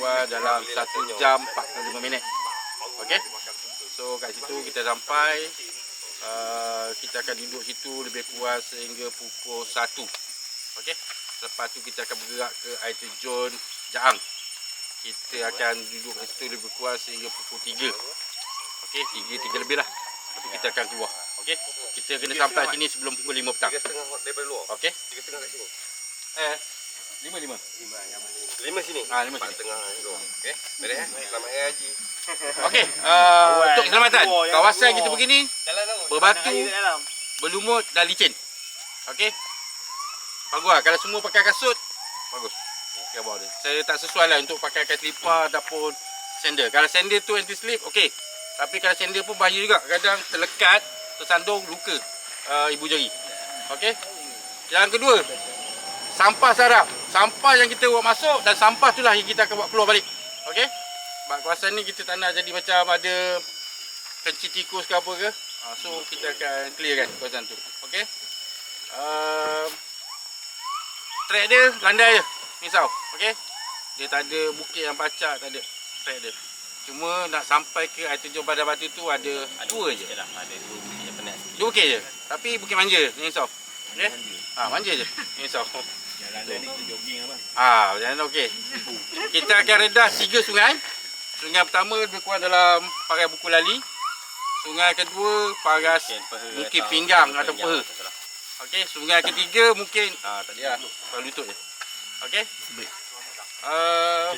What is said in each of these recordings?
kurang dalam 1 jam 45 minit. Okey. So kat situ kita sampai uh, kita akan duduk situ lebih kurang sehingga pukul 1. Okey. Lepas tu kita akan bergerak ke air terjun Jaang. Kita akan duduk di situ lebih kurang sehingga pukul 3. Okey, 3 3 lebih lah. Lepas tu kita akan keluar. Okey. Kita kena sampai sini sebelum pukul 5 petang. Tiga setengah daripada luar. Okey. Tiga setengah kat sini. Eh 5 5. Lima sini. Ah, lima sini. tengah luar. Okey. Beres eh. Selamat hari haji. Okey, uh, untuk keselamatan. Kawasan kita begini Jalan tau. berbatu, berlumut dan licin. Okey. Bagus lah. Kalau semua pakai kasut, bagus. Okay, bawah dia. Saya tak sesuai lah untuk pakai kain selipar ataupun sandal. Kalau sandal tu anti slip, okey. Tapi kalau sandal pun bahaya juga. Kadang terlekat, tersandung, luka uh, ibu jari. Okey. Yang kedua, sampah sarap. Sampah yang kita buat masuk dan sampah itulah yang kita akan buat keluar balik. Okey. Sebab kawasan ni kita tak nak jadi macam ada kencing tikus ke apa ke. Uh, so kita akan clearkan kawasan tu. Okey. Uh, track dia landai je. Risau. Okey. Dia tak ada bukit yang pacak, tak ada track dia. Cuma nak sampai ke air terjun Padang Batu tu ada dua je. Yalah, ada dua bukit penat sikit. Dua bukit je. Tapi bukit manja, jangan risau. Okey. Ha, manja je. Risau. Jalan ni jogging apa? Ah, jalan okey. Kita akan redah tiga sungai. Sungai pertama lebih kurang dalam parai buku lali. Sungai kedua paras mungkin pinggang atau peha. Okey, sungai ketiga mungkin ah tadi ah pakai lutut je. Okey. Uh,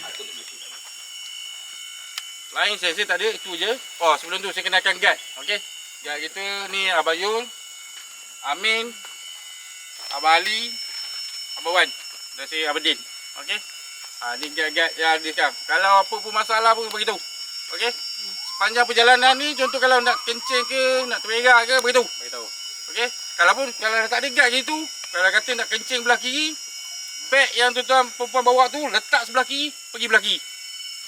lain saya, saya tak ada itu je. Oh, sebelum tu saya kenalkan guide. Okey. Guide kita ni Abayul, Amin, Abang Ali, Abang Wan dan saya Abedin. Okey. Ha, ni guide-guide yang ada sekarang. Kalau apa pun masalah pun beritahu. Okey. Sepanjang perjalanan ni contoh kalau nak kencing ke, nak terberak ke beritahu. Beritahu. Okey. Kalau pun kalau tak ada guide gitu, kalau kata nak kencing belah kiri, beg yang tuan-tuan perempuan bawa tu letak sebelah kiri, pergi belah kiri.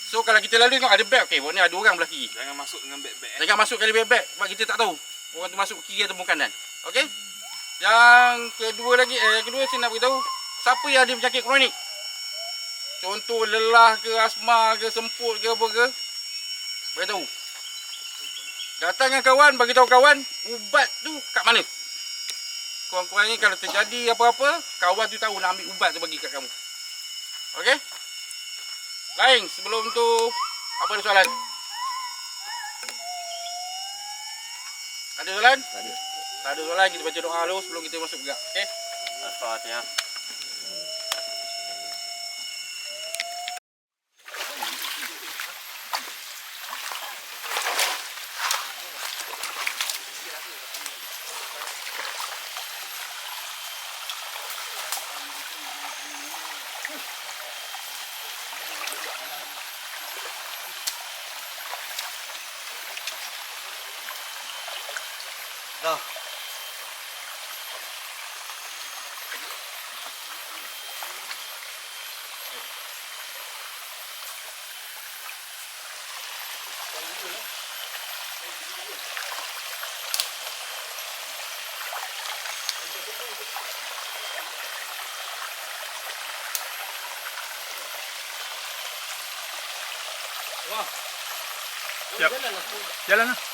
So kalau kita lalu tengok ada beg, okey, ni ada orang belah kiri. Jangan masuk dengan beg-beg eh. Jangan masuk kali beg-beg sebab kita tak tahu orang tu masuk kiri atau kanan. Okey? Yang kedua lagi eh yang kedua saya nak beritahu siapa yang ada penyakit kronik. Contoh lelah ke asma ke semput ke apa ke beritahu. Datang dengan kawan bagi tahu kawan ubat tu kat mana. Kurang-kurangnya kalau terjadi apa-apa kawan tu tahu nak ambil ubat tu bagi kat kamu. Okey? Lain sebelum tu apa ada soalan? Ada soalan? Tak ada. Tak ada soalan, kita baca doa dulu sebelum kita masuk gerak. Okey? Al-Fatihah. Dah. Siap. Jalan lah. lari.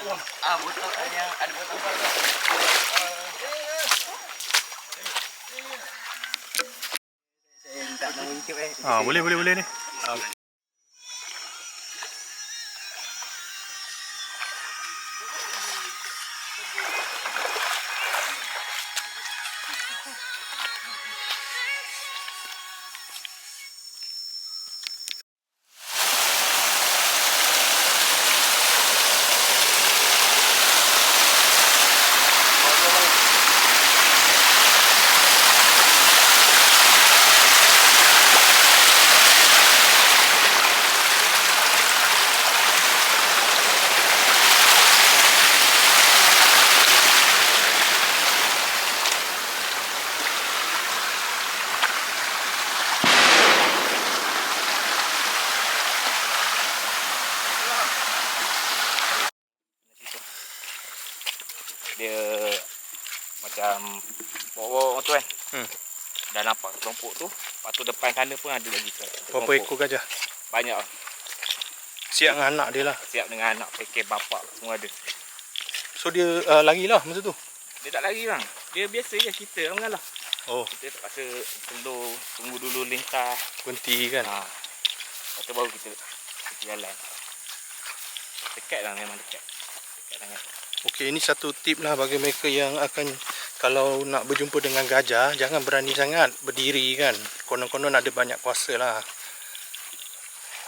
Ah, botol yang ada botol YouTube eh. Ha, boleh boleh boleh ni. Dia Dah nampak kelompok tu. Lepas tu depan sana pun ada lagi ke. Berapa ekor gajah? Banyak lah. Siap dengan anak dia lah. Siap dengan anak, pekek, bapak semua ada. So dia uh, lari lah masa tu. Dia tak lari bang. Dia biasa je kita lah mengalah. Oh, Kita terpaksa telur, tunggu dulu lintas. berhenti kan. Ha. Lepas tu baru kita, kita jalan. Dekat lah memang dekat. Dekat sangat. Okey, ini satu tip lah bagi mereka yang akan kalau nak berjumpa dengan gajah, jangan berani sangat berdiri kan. Konon-konon ada banyak kuasa lah.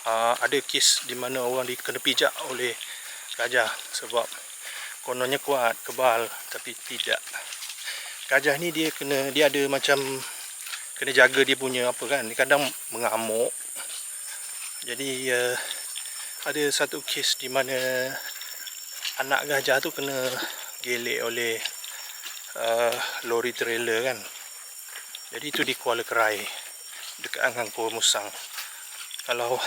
Uh, ada kes di mana orang dikena pijak oleh gajah sebab kononnya kuat, kebal tapi tidak. Gajah ni dia kena dia ada macam kena jaga dia punya apa kan. Dia kadang mengamuk. Jadi uh, ada satu kes di mana anak gajah tu kena gelek oleh uh, lori trailer kan. Jadi itu di Kuala Kerai dekat Angkor Musang. Kalau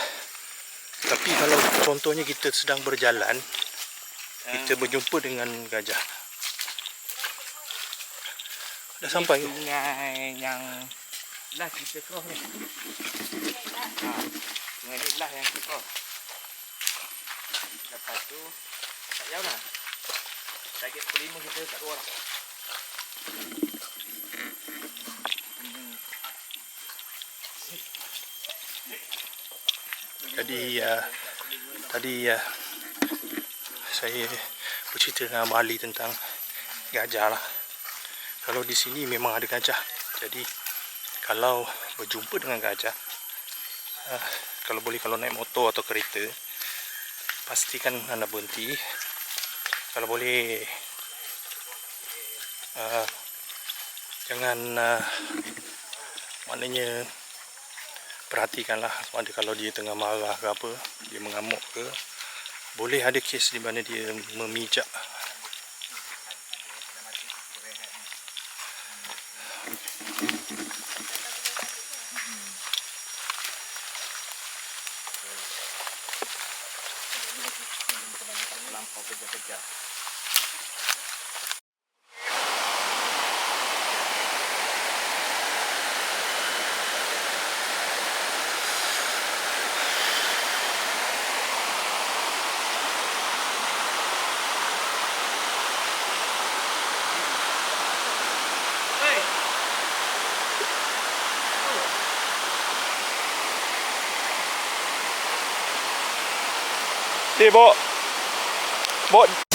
tapi kalau contohnya kita sedang berjalan, kita berjumpa dengan gajah. Dah sampai ke? Sungai yang last kita cross ni. Ha. Sungai ni last yang kita cross. Lepas tu tak jauh lah. Target 5 kita kat luar. Jadi uh, tadi uh, saya bercerita dengan Abang Ali tentang gajah lah. Kalau di sini memang ada gajah. Jadi kalau berjumpa dengan gajah, uh, kalau boleh kalau naik motor atau kereta, pastikan anda berhenti. Kalau boleh uh, jangan uh, maknanya perhatikanlah ada kalau dia tengah marah ke apa dia mengamuk ke boleh ada kes di mana dia memijak Lampau kerja-kerja. Dia bawa Bawa